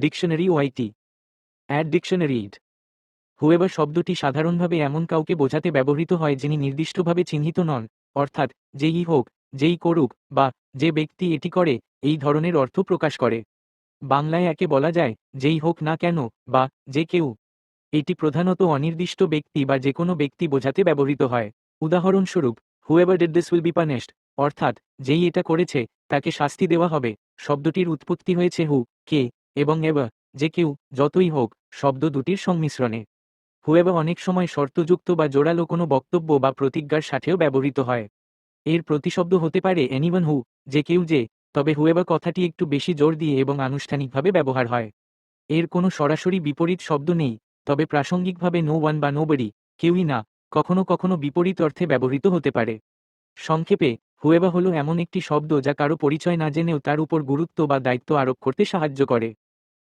Dictionary ওয়াইটি অ্যাড dictionary ইড। হুয়েবার শব্দটি সাধারণভাবে এমন কাউকে বোঝাতে ব্যবহৃত হয় যিনি নির্দিষ্টভাবে চিহ্নিত নন, অর্থাৎ যেই হোক, যেই করুক বা যে ব্যক্তি এটি করে, এই ধরনের অর্থ প্রকাশ করে। বাংলায় একে বলা যায় যেই হোক না কেন বা যে কেউ। এটি প্রধানত অনির্দিষ্ট ব্যক্তি বা যে কোনো ব্যক্তি বোঝাতে ব্যবহৃত হয়। উদাহরণস্বরূপ whoever did this will be punished অর্থাৎ যেই এটা করেছে, তাকে শাস্তি দেওয়া হবে। শব্দটির উৎপত্তি হয়েছে হু, কে এবং এবার যে কেউ, যতই হোক, শব্দ দুটির সংমিশ্রণে। হুয়েবা অনেক সময় শর্তযুক্ত বা জোরালো কোনো বক্তব্য বা প্রতিজ্ঞার সাথেও ব্যবহৃত হয়। এর প্রতিশব্দ হতে পারে এনিওয়ান হু যে কেউ যে, তবে হুয়েবা কথাটি একটু বেশি জোর দিয়ে এবং আনুষ্ঠানিকভাবে ব্যবহার হয়। এর কোনো সরাসরি বিপরীত শব্দ নেই, তবে প্রাসঙ্গিকভাবে নো ওয়ান বা নোবডি কেউই না, কখনো কখনো বিপরীত অর্থে ব্যবহৃত হতে পারে। সংক্ষেপে, হুয়েবা হলো এমন একটি শব্দ যা কারও পরিচয় না জেনেও তার উপর গুরুত্ব বা দায়িত্ব আরোপ করতে সাহায্য করে।